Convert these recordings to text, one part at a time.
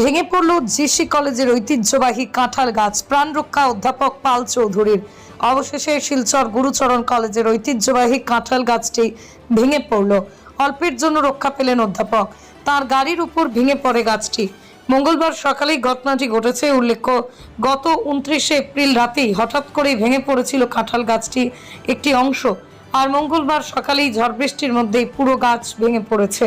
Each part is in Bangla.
ভেঙে পড়ল জিসি কলেজের ঐতিহ্যবাহী কাঁঠাল গাছ। প্রাণ রক্ষা অধ্যাপক পাল চৌধুরীর অবশেষে শিলচর গুরুচরণ কলেজের ঐতিহ্যবাহী কাঁঠাল গাছটি ভেঙে পড়ল। অল্পের জন্য রক্ষা পেলেন অধ্যাপক। তার গাড়ির উপর ভেঙে পড়ে গাছটি। মঙ্গলবার সকালেই ঘটনাটি ঘটেছে। উল্লেখ্য, গত উনত্রিশে এপ্রিল রাতেই হঠাৎ করেই ভেঙে পড়েছিল কাঁঠাল গাছটি একটি অংশ। আর মঙ্গলবার সকালেই ঝড় বৃষ্টির মধ্যেই পুরো গাছ ভেঙে পড়েছে।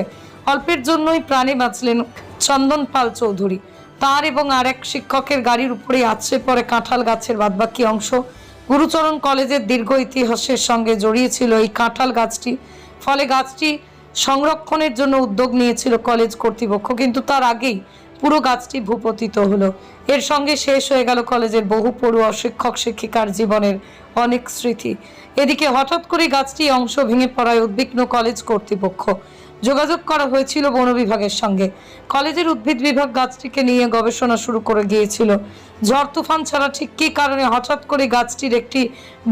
অল্পের জন্যই প্রাণে বাঁচলেন চন্দন পাল চৌধুরী। তার এবং আর এক শিক্ষকের গাড়ির উপরে আছড়ে পড়ে কাঁঠাল গাছের বাদবাকি অংশ। গুরুচরণ কলেজের দীর্ঘ ইতিহাসের সঙ্গে জড়িয়েছিল এই কাঁঠাল গাছটি। ফলে গাছটি সংরক্ষণের জন্য উদ্যোগ নিয়েছিল কলেজ কর্তৃপক্ষ, কিন্তু তার আগেই পুরো গাছটি ভূপতিত হলো। এর সঙ্গে শেষ হয়ে গেল কলেজের বহু পড়ুয়া শিক্ষক, শিক্ষিকার জীবনের অনেক স্মৃতি। এদিকে হঠাৎ করে গাছটি অংশ ভেঙে পড়ায় উদ্বিগ্ন কলেজ কর্তৃপক্ষ। যোগাযোগ করা হয়েছিল বন বিভাগের সঙ্গে। কলেজের উদ্ভিদ বিভাগ গাছটিকে নিয়ে গবেষণা শুরু করে গিয়েছিল। ঝড় তুফান ছাড়া ঠিক কী কারণে হঠাৎ করে গাছটির একটি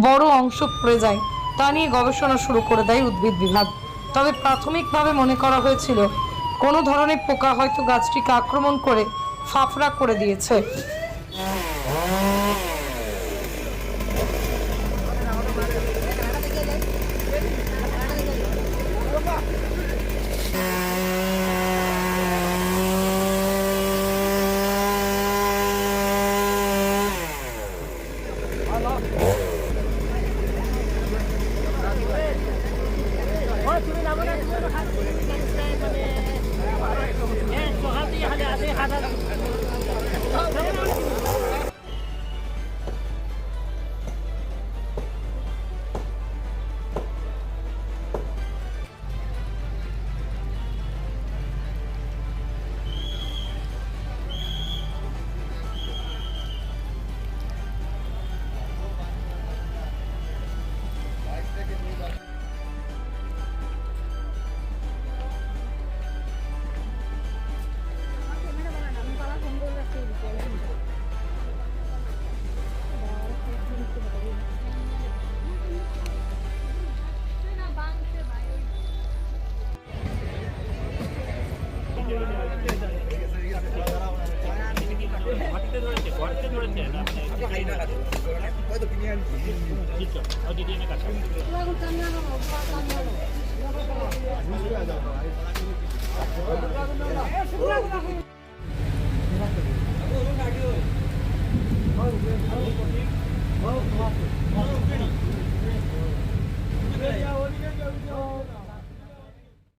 বড় অংশ পড়ে যায়, তা নিয়ে গবেষণা শুরু করে দেয় উদ্ভিদ বিভাগ। তবে প্রাথমিকভাবে মনে করা হয়েছিল কোনো ধরনের পোকা হয়তো গাছটিকে আক্রমণ করে ফাফড়া করে দিয়েছে। Oh,